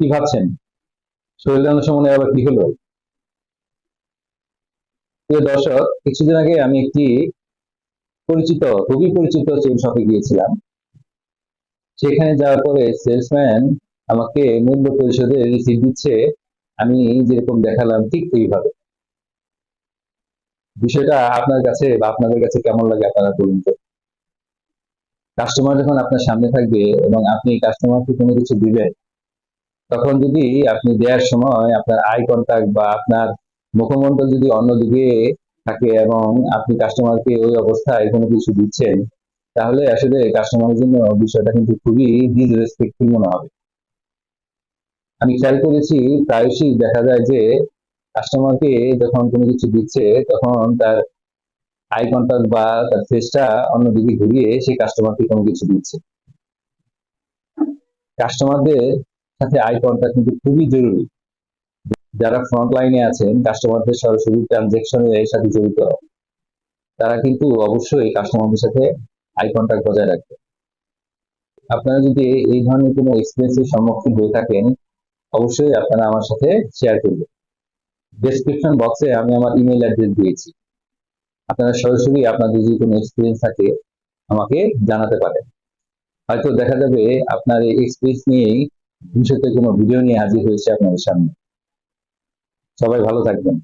কি ভাবছেন? শরীর সময় আবার কি হলো। প্রিয় দর্শক, কিছুদিন আগে আমি একটি পরিচিত, খুবই পরিচিত চেন শপে গিয়েছিলাম। সেখানে যাওয়ার পরে সেলসম্যান আমাকে মূল্য পরিশোধের রিসিপ্ট দিচ্ছে, আমি যেরকম দেখালাম ঠিক এইভাবে। বিষয়টা আপনার কাছে বা আপনাদের কাছে কেমন লাগে আপনারা বলুন তো। কাস্টমার যখন আপনার সামনে থাকবে এবং আপনি কাস্টমারকে কোনো কিছু দিবেন তখন যদি আপনি দেওয়ার সময় আপনার আই কন্টাক্ট বা আপনার মুখমণ্ডল যদি অন্যদিকে থাকে এবং আপনি কাস্টমারকে ওই অবস্থায় কোনো কিছু দিচ্ছেন, তাহলে আসলে কাস্টমারের জন্য বিষয়টা কিন্তু খুবই ডিসরেসপেক্টফুল মনে হবে। আমি খেয়াল করেছি, প্রায়শই দেখা যায় যে কাস্টমারকে যখন কোনো কিছু দিচ্ছে, তখন তার আই কন্টাক্ট বা তার ফেসটা অন্যদিকে ঘুরিয়ে সেই কাস্টমারকে কোনো কিছু দিচ্ছে। কাস্টমারদের সাথে আই কন্টাক্ট কিন্তু খুবই জরুরি। যারা ফ্রন্ট লাইনে আছেন কাস্টমারদের সরাসরি ট্রানজেকশনের সাথে জড়িত, তারা কিন্তু অবশ্যই কাস্টমারদের সাথে আই কন্টাক্ট বজায় রাখবে আপনারা যদি এই ধরনের কোনো এক্সপিরিয়েন্সের সম্মুখীন হয়ে থাকেন, অবশ্যই আপনারা আমার সাথে শেয়ার করবেন। ডেসক্রিপশন বক্সে আমি আমার ইমেল অ্যাড্রেস দিয়েছি। আপনারা সরাসরি আপনাদের যদি কোনো এক্সপিরিয়েন্স থাকে, আমাকে জানাতে পারেন। হয়তো দেখা যাবে আপনার এই এক্সপিরিয়েন্স নিয়েই ভবিষ্যতে কোনো ভিডিও নিয়ে হাজির হয়েছে আপনাদের সামনে। সবাই ভালো থাকবেন।